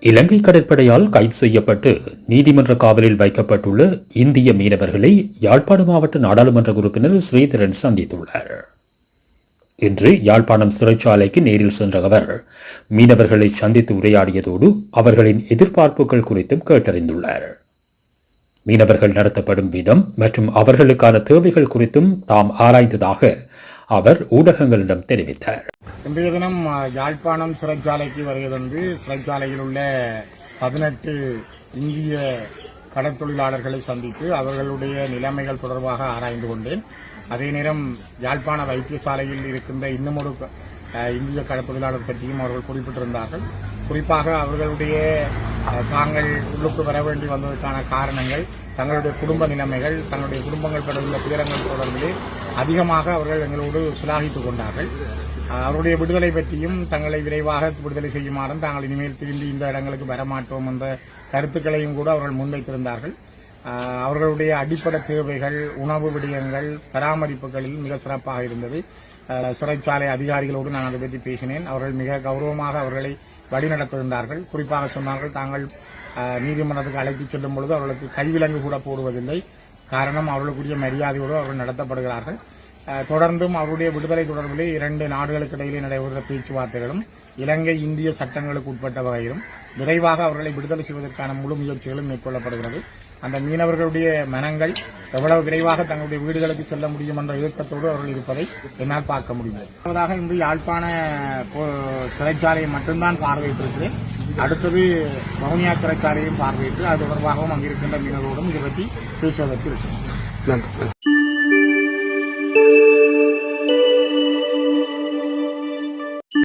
இலங்கை கடற்படையால் கைது செய்யப்பட்டு நீதிமன்ற காவலில் வைக்கப்பட்டுள்ள இந்திய மீனவர்களை யாழ்ப்பாண மாவட்ட நாடாளுமன்ற உறுப்பினர் ஸ்ரீதரன் சந்தித்துள்ளார். இன்று யாழ்ப்பாணம் சிறைச்சாலைக்கு நேரில் சென்ற அவர் மீனவர்களை சந்தித்து உரையாடியதோடு அவர்களின் எதிர்பார்ப்புகள் குறித்தும் கேட்டறிந்துள்ளார். மீனவர்கள் நடத்தப்படும் விதம் மற்றும் அவர்களுக்கான தேவைகள் குறித்தும் தாம் ஆராய்ந்ததாக அவர் ஊடகங்களிடம் தெரிவித்தார். இன்றைய தினம் யாழ்ப்பாணம் சிறைச்சாலைக்கு வருகை தந்து சிறைச்சாலையில் உள்ள பதினெட்டு இந்திய கடற்தொழிலாளர்களை சந்தித்து அவர்களுடைய நிலைமைகள் தொடர்பாக ஆராய்ந்து கொண்டேன். அதே நேரம் யாழ்ப்பாண வைத்தியசாலையில் இருக்கின்ற இன்னும் ஒரு இந்திய கடற்தொழிலாளர் பற்றியும் அவர்கள் குறிப்பிட்டிருந்தார்கள். குறிப்பாக அவர்களுடைய தாங்கள் உள்ளுக்கு வர வேண்டி வந்ததற்கான காரணங்கள் தங்களுடைய குடும்ப நிலைமைகள் தங்களுடைய குடும்பங்கள் பெற்றுள்ள துயரங்கள் தொடர்பிலே அதிகமாக அவர்கள் எங்களோடு சுலாகித்துக் கொண்டார்கள். அவருடைய விடுதலை பற்றியும் தங்களை விரைவாக விடுதலை செய்யுமாறும் தாங்கள் இனிமேல் திரும்பி இந்த இடங்களுக்கு வரமாட்டோம் என்ற கருத்துக்களையும் கூட அவர்கள் முன்வைத்திருந்தார்கள். அவர்களுடைய அடிப்படை தேவைகள் உணவு விடயங்கள் பராமரிப்புகளில் மிக சிறப்பாக இருந்தது. சிறைச்சாலை அதிகாரிகளோடு நான் அதை பற்றி பேசினேன். அவர்கள் மிக கௌரவமாக அவர்களை வழிநடத்துகின்றார்கள் குறிப்பாக சொன்னார்கள் தாங்கள் நீதிமன்றத்துக்கு அழைத்துச் செல்லும் பொழுது அவர்களுக்கு கைவிலங்கு கூட போடுவதில்லை. காரணம் அவர்களுக்குரிய மரியாதையோடு அவர்கள் நடத்தப்படுகிறார்கள். தொடர்ந்தும் அவருடைய விடுதலை தொடர்பிலே இரண்டு நாடுகளுக்கு இடையிலே நடைபெறுகிற பேச்சுவார்த்தைகளும் இலங்கை இந்திய சட்டங்களுக்கு உட்பட்ட வகையிலும் விரைவாக அவர்களை விடுதலை செய்வதற்கான முழு முயற்சிகளும் மேற்கொள்ளப்படுகிறது. அந்த மீனவர்களுடைய மனங்கள் எவ்வளவு விரைவாக தங்களுடைய வீடுகளுக்கு செல்ல முடியும் என்ற இயக்கத்தோடு அவர்கள் இருப்பதை என்னால் பார்க்க முடியும் முதலாவதாக இன்று யாழ்ப்பாண சிறைச்சாலையை மட்டும்தான் பார்வையிட்டிருக்கிறேன். அடுத்தது வவுனியா சிறைச்சாலையும் பார்வையிட்டு அது தொடர்பாகவும் அங்கிருக்கின்ற மீனவரோடும் இதை பற்றி பேசுவதற்கு இருக்கிறேன் நன்றி.